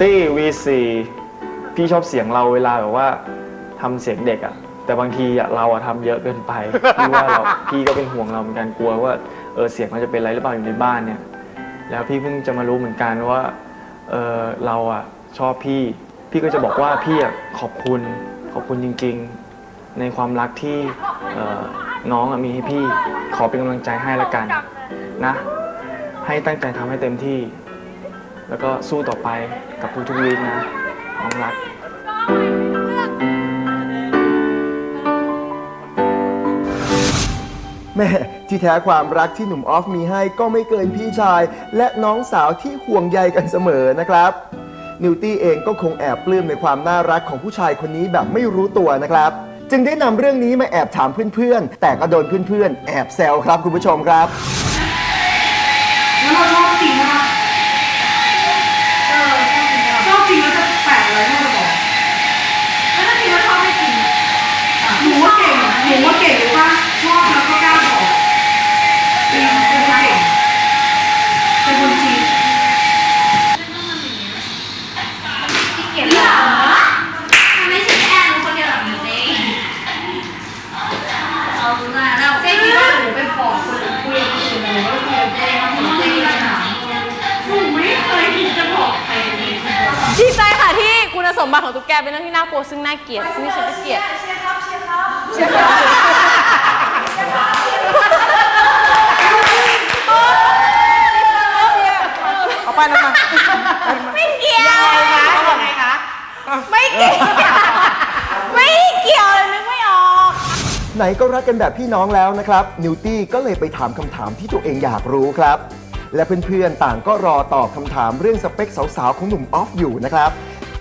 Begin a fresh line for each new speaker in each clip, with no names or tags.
ตี้ V4 พี่ชอบเสียงเราเวลาแบบว่าทำเสียงเด็กอะแต่บางทีอะเราอะทำเยอะเกินไป พี่ว่าเราพี่ก็เป็นห่วงเราเหมือนกันกลัวว่าเออเสียงเราจะเป็นอะไรหรือเปล่าอยู่ในบ้านเนี่ย แล้วพี่เพิ่งจะมารู้เหมือนกันว่าเออเราอะชอบพี่ พี่ก็จะบอกว่าพี่อะขอบคุณขอบคุณจริง ๆ ในความรักที่เอ่อน้องอะมีให้พี่ขอเป็นกำลังใจให้ละกันนะ ให้ตั้งใจทำให้เต็มที่ แล้วก็สู้ต่อไปกับทุกๆวีคนะน้องรัก
แม่ที่แท้ความรักที่หนุ่มออฟมีให้ก็ไม่เกินพี่ชาย และน้องสาวที่ห่วงใยกันเสมอนะครับ นิวตี้เองก็คงแอบปลื้มในความน่ารักของผู้ชายคนนี้แบบไม่รู้ตัวนะครับ จึงได้นำเรื่องนี้มาแอบถามเพื่อนๆ แต่ก็โดนเพื่อนๆ แอบแซวครับคุณผู้ชมครับ
บัติของตุ๊กแกเป็นเรื่องที่น่ากลัวซึ่งน่าเกลียดซึ่งดิฉันก็เกลียดเอาไปแล้วมาไม่เกี่ยวยังไงคะยังไงคะไม่เกี่ยวไม่เกี่ยวเลยนึกไม่ออก
ไหนก็รักกันแบบพี่น้องแล้วนะครับ นิวตี้ก็เลยไปถามคำถามที่ตัวเองอยากรู้ครับ และเพื่อนๆต่างก็รอตอบคำถามเรื่องสเปคสาวๆของหนุ่มออฟอยู่นะครับ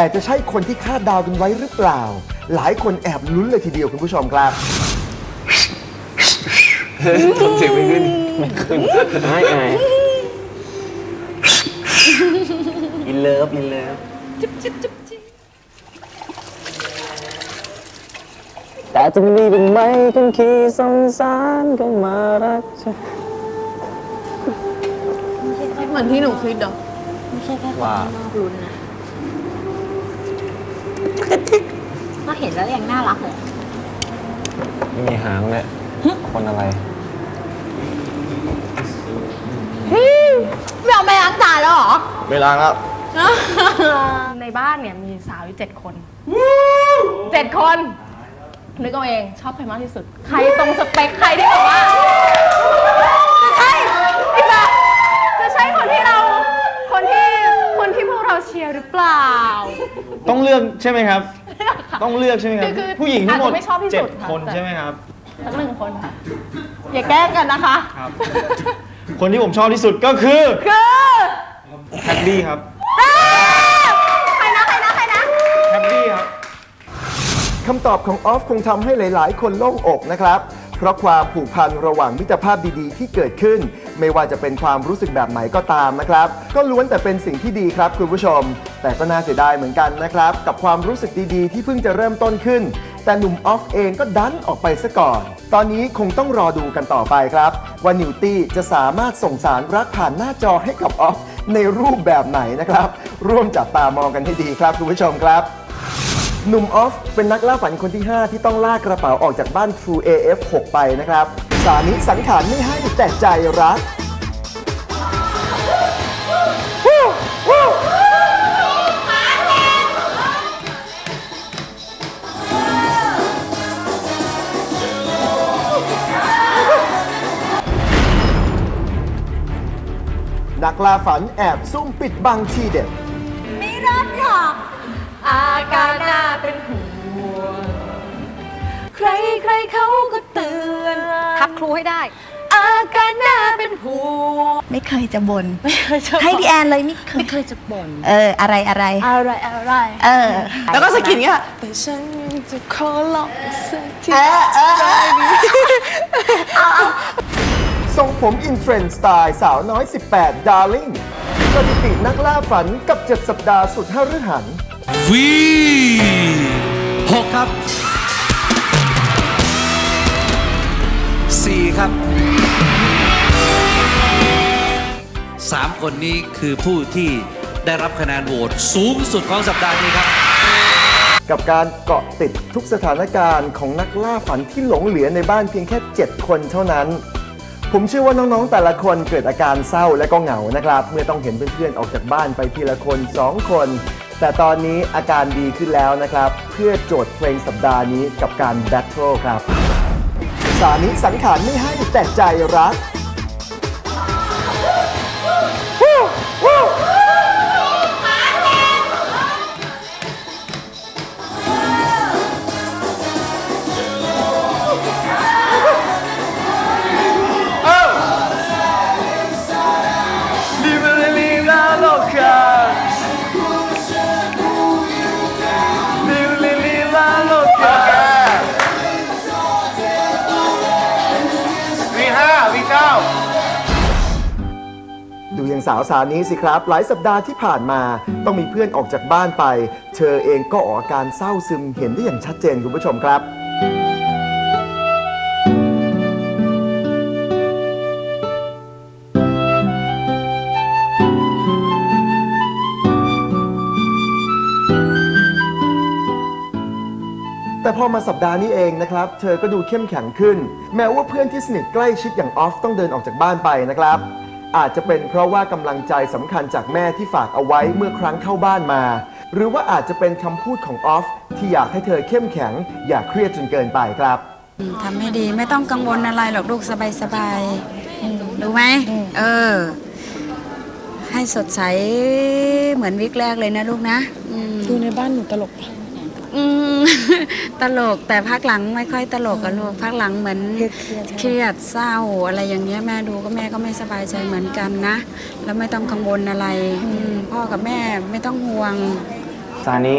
แต่จะใช่คนที่คาดเดาวกันไว้หรือเปล่า หลายคนแอบลุ้นเลยทีเดียวคุณผู้ชมครับ
ทำเสียงไม่ขึ้นไม่ขึ้นไม่ไงอินเลิฟอินเลิฟแต่จะมีเป็นไหมคนขี้สงสารก็มารักฉัน
เหมือนที่หนูคิดเหรอ
ไม่ใช่แค่คน
ว่า
นอกลุ้นนะ ก็เห็นแล้วยังน่ารักเลย
ไม่มีหางเลยคนอะไร
ไม่เอาไปล้างจานแล้วเหรอ
ไม่ล้างแล้ว
ในบ้านเนี่ยมีสาวอยู่เจ็ดคนเจ็ดคน นึกเอาเองชอบใครมากที่สุด ใครตรงสเปคใครที่แบบว่าจะใช่ไอ้แบบจะใช่คนที่เรา คนที่คนที่พวกเราเชียร์หรือเปล่า
ต้องเลือก ใช่ไหมครับ ต้องเลือกใช่ไหมครับ
คือคือ
ผู้หญิงทั้งหมด
อาจจะไม่ชอบที่สุด
เจ็ด
ค่ะ
คน
แต่
ใช่ไหมครับ
สักหนึ่งคนค่ะ อย่าแกล้งกันนะคะ
ครับ คนที่ผมชอบที่สุดก็คือ
คือ
แฮปปี้ครับ
ใครนะใครนะใครนะ
แฮปปี้ครับ
คำตอบของออฟคงทำให้หลาย ๆ คนโล่งอกนะครับ เพราะความผูกพันระหว่างมิตรภาพดีๆ ที่เกิดขึ้น ไม่ว่าจะเป็นความรู้สึกแบบไหนก็ตามนะครับ ก็ล้วนแต่เป็นสิ่งที่ดีครับคุณผู้ชม แต่ก็น่าเสียดายเหมือนกันนะครับ กับความรู้สึกดีๆ ที่เพิ่งจะเริ่มต้นขึ้น แต่หนุ่มออฟเองก็ดันออกไปซะก่อน ตอนนี้คงต้องรอดูกันต่อไปครับ ว่านิวตี้จะสามารถส่งสารรักผ่านหน้าจอให้กับออฟในรูปแบบไหนนะครับ ร่วมจับตามองกันให้ดีครับคุณผู้ชมครับ หนุ่มออฟเป็นนักล่าฝันคนที่ 5 ที่ต้องลากกระเป๋าออกจากบ้าน True AF 6 ไปนะครับ สานิสังขารไม่ให้แต่ใจรัก นักล่าฝันแอบซุ่มปิดบังทีเด็ด
ไม่รับหรอก อาการน่าเป็นห่วง ใครใครเขาก็เตือน ทักครูให้ได้ อาการน่าเป็นห่วง
ไม่เคยจะบน่น
ไม่เคยจะ
ให้พี่แอนเลยไม่เคย
ไม่เคยจะบ่น
เออ อะไรอะไร
อะไรอะไร
เออ
แล้วก็สะกิดเงี้ยแต่ฉันยังจะขอลองสักที
เออเออเออ
ทรงผมอินเทรนด์สไตล์สาวน้อย 18ดาร์ลิงสถิตินักล่าฝันกับ 7 สัปดาห์สุดหฤหัน
วีหกครับสี่ครับสามคนนี้คือผู้ที่ได้รับคะแนนโหวตสูงสุดของสัปดาห์นี้ครับ
กับการเกาะติดทุกสถานการณ์ของนักล่าฝันที่หลงเหลือในบ้านเพียงแค่ 7 คนเท่านั้น ผมเชื่อว่าน้องๆแต่ละคนเกิดอาการเศร้าและก็เหงานะครับ เมื่อต้องเห็นเพื่อนๆออกจากบ้านไปทีละคน 2 คน แต่ตอนนี้อาการดีขึ้นแล้วนะครับ เพื่อโจทย์เพลงสัปดาห์นี้กับการแบทเทิลครับ สานิสังขารไม่ให้แต่ใจรัก อย่างสาวสาวนี้สิครับ หลายสัปดาห์ที่ผ่านมา ต้องมีเพื่อนออกจากบ้านไป เธอเองก็ออกอาการเศร้าซึมเห็นได้อย่างชัดเจนคุณผู้ชมครับแต่พอมาสัปดาห์นี้เองนะครับ เธอก็ดูเข้มแข็งขึ้น แม้ว่าเพื่อนที่สนิทใกล้ชิดอย่างออฟต้องเดินออกจากบ้านไปนะครับ อาจจะเป็นเพราะว่ากำลังใจสำคัญจากแม่ที่ฝากเอาไว้เมื่อครั้งเข้าบ้านมา หรือว่าอาจจะเป็นคำพูดของออฟที่อยากให้เธอเข้มแข็ง อย่าเครียดจนเกินไปครับ
ทำให้ดีไม่ต้องกังวลอะไรหรอกลูกสบายสบายๆรู้ไหมเออ ให้สดใสเหมือนวิกแรกเลยนะลูกนะดูในบ้านหนูตลก อืม ตลกแต่พักหลังไม่ค่อยตลกอะลูกพักหลังเหมือนเครียดเศร้าอะไรอย่างเงี้ยแม่ดูก็แม่ก็ไม่สบายใจเหมือนกันนะ แล้วไม่ต้องกังวลอะไรอืมพ่อกับแม่ไม่ต้องห่วง
ซานิ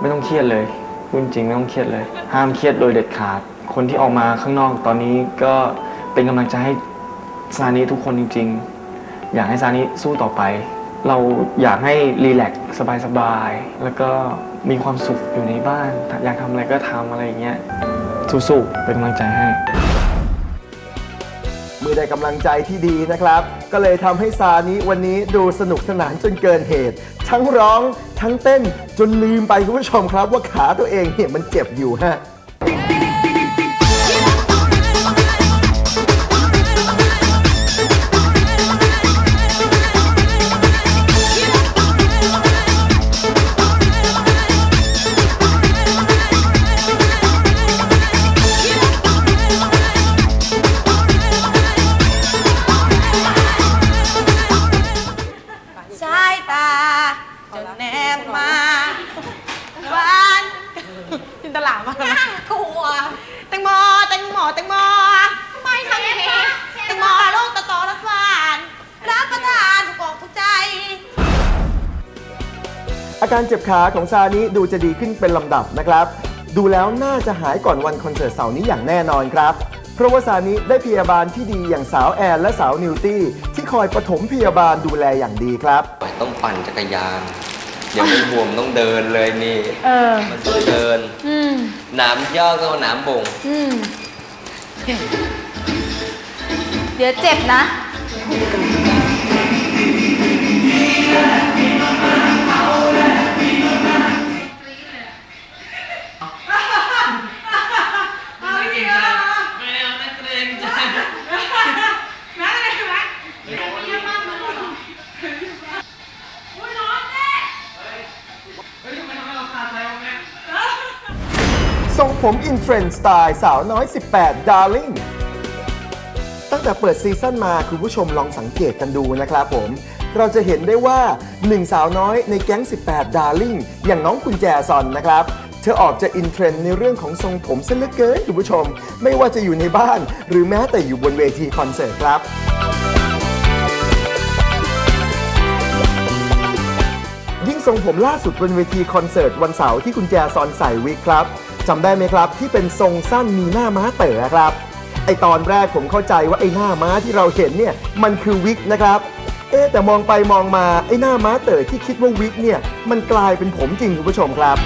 ไม่ต้องเครียดเลยพูดจริงไม่ต้องเครียดเลย ห้ามเครียดโดยเด็ดขาด คนที่ออกมาข้างนอกตอนนี้ก็เป็นกำลังใจให้ซานิทุกคนจริง ๆ อยากให้ซานิสู้ต่อไป เราอยากให้รีแลกซ์สบายๆแล้วก็ มีความสุขอยู่ในบ้าน อยากทำอะไรก็ทำอะไรอย่างเงี้ยสู้ๆเป็นกำลังใจให้
เมื่อได้กำลังใจที่ดีนะครับ ก็เลยทำให้ซานี้วันนี้ดูสนุกสนานจนเกินเหตุ ทั้งร้องทั้งเต้นจนลืมไปคุณผู้ชมครับว่าขาตัวเองเนี่ยมันเจ็บอยู่ฮะ
จินตลามาน่ากลัวแตงโมแตงโมแตงโมไม่ทำอย่างนี้แตงโมลูกตะโตรักหวานรับประทานถูกอกถูกใจ
อาการเจ็บขาของซานี้ดูจะดีขึ้นเป็นลำดับนะครับ ดูแล้วน่าจะหายก่อนวันคอนเสิร์ตเสาร์นี้อย่างแน่นอนครับ เพราะว่าซานี้ได้พยาบาลที่ดีอย่างสาวแอนและสาวนิวตี้ที่คอยปฐมพยาบาลดูแลอย่างดีครับ
ต้องปั่นจักรยาน เดี๋ยวไม่บวมต้องเดินเลยนี่
เออ
มันต้องเดินหนามย่อก็เอาหนามบ่ง
เดี๋ยวเจ็บนะ
เทร
งผมอินเทรนด์สไตล์สาวน้อย 18ดาร์ลิงตั้งแต่เปิดซีซั่นมาคุณผู้ชมลองสังเกตกันดูนะครับผม เราจะเห็นได้ว่าหนึ่งสาวน้อยในแก๊ง 18ดาร์ลิงอย่างน้องกุญแจซอนนะครับเธอออกจะอินเทรนด์ในเรื่องของทรงผมเส้นเลือเกินคุณผู้ชม ไม่ว่าจะอยู่ในบ้าน หรือแม้แต่อยู่บนเวทีคอนเสิร์ตครับยิ่งทรงผมล่าสุดบนเวทีคอนเสิร์ตวันเสาร์ที่คุณแจซอนใส่วิกครับ จำได้ไหมครับ ที่เป็นทรงสั้นมีหน้าม้าเต๋อครับ ไอตอนแรกผมเข้าใจว่าไอหน้าม้าที่เราเห็นเนี่ยมันคือวิกนะครับ เอ๊ะแต่มองไปมองมาไอหน้าม้าเต๋อที่คิดว่าวิกเนี่ยมันกลายเป็นผมจริงคุณผู้ชมครับ